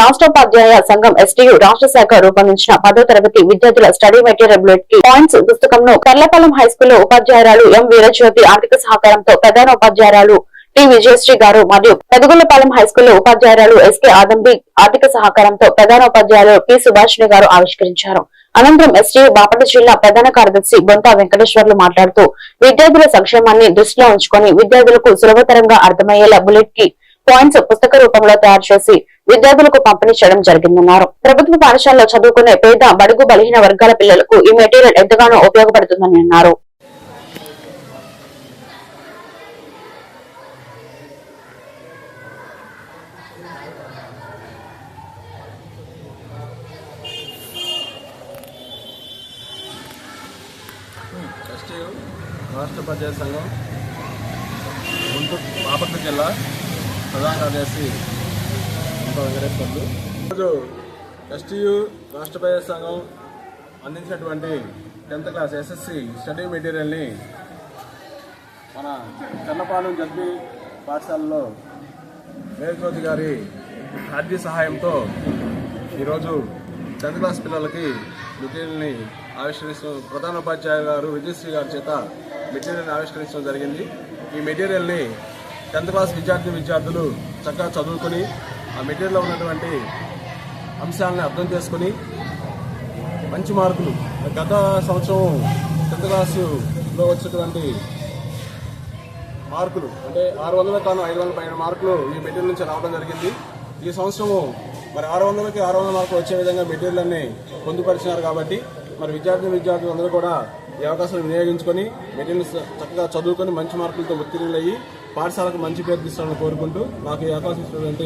రాష్ట్రోపాధ్యాయ సంఘం ఎస్టీయు రాష్ట్ర శాఖ రూపొందించిన పదో తరగతి విద్యార్థుల స్టడీ మెటీరియల్ బులెట్కి పాయింట్స్ పుస్తకంను కర్లపాలెం హైస్కూల్లో ఉపాధ్యాయురాలు ఎం వీరజ్యోతి ఆర్థిక సహకారంతో ప్రధాన ఉపాధ్యాయురాలు టి విజయశ్రీ గారు మరియు పెదగుల్లపాలెం హైస్కూల్లో ఉపాధ్యాయురాలు ఎస్కే ఆదంబి ఆర్థిక సహకారంతో ప్రధాన ఉపాధ్యాయులు పి సుభాషిణి గారు ఆవిష్కరించారు. అనంతరం ఎస్టీ బాపట జిల్లా ప్రధాన కార్యదర్శి బొంతా వెంకటేశ్వర్లు మాట్లాడుతూ విద్యార్థుల సంక్షేమాన్ని దృష్టిలో ఉంచుకొని విద్యార్థులకు సులభతరంగా అర్థమయ్యేలా బులెట్కి పాయింట్స్ పుస్తక రూపంలో తయారు చేసి విద్యార్థులకు పంపిణీ చేయడం జరిగిందన్నారు. ప్రభుత్వ పాఠశాలలో చదువుకునే పేద బడుగు బలహీన వర్గాల పిల్లలకు ఈ మెటీరియల్ ఎంతగానో ఉపయోగపడుతుందని అన్నారు. రాష్ట్ర పంచాయతీ సంఘం గుంటూరు బాపట్ల జిల్లా ప్రధాన కార్యదర్శి వెంకటేశ్వర్లు. ఈరోజు ఎస్టీయు రాష్ట్ర ప్రజా సంఘం అందించినటువంటి టెన్త్ క్లాస్ ఎస్ఎస్సి స్టడీ మెటీరియల్ని మన చెన్నపాలెం జడ్పీ పాఠశాలలో వేదజ్యోతి గారి ఆర్థిక సహాయంతో ఈరోజు టెన్త్ క్లాస్ పిల్లలకి మెటీరియల్ని ఆవిష్కరిస్తూ ప్రధానోపాధ్యాయులు గారు విజయశ్రీ గారి చేత మెటీరియల్ని ఆవిష్కరించడం జరిగింది. ఈ మెటీరియల్ని టెన్త్ క్లాస్ విద్యార్థి విద్యార్థులు చక్కగా చదువుకొని ఆ మెటీరియల్లో ఉన్నటువంటి అంశాలను అర్థం చేసుకొని మంచి మార్కులు. గత సంవత్సరం టెన్త్ క్లాసులో వచ్చినటువంటి మార్కులు అంటే ఆరు వందల కాను ఐదు వందల పైన మార్కులు ఈ మెటీరియల్ నుంచి రావడం జరిగింది. ఈ సంవత్సరము మరి ఆరు వందలకి ఆరు వందల మార్కులు వచ్చే విధంగా మెటీరియల్ అన్ని పొందుపరిచినారు కాబట్టి మరి విద్యార్థి విద్యార్థులు అందరూ కూడా ఈ అవకాశాన్ని వినియోగించుకొని మెటీరియల్ చక్కగా చదువుకొని మంచి మార్కులతో ఉత్తీర్ణులయ్యి పాఠశాలకు మంచి పేరు తీసుకోవాలని కోరుకుంటూ నాకు ఈ అవకాశం ఇచ్చినటువంటి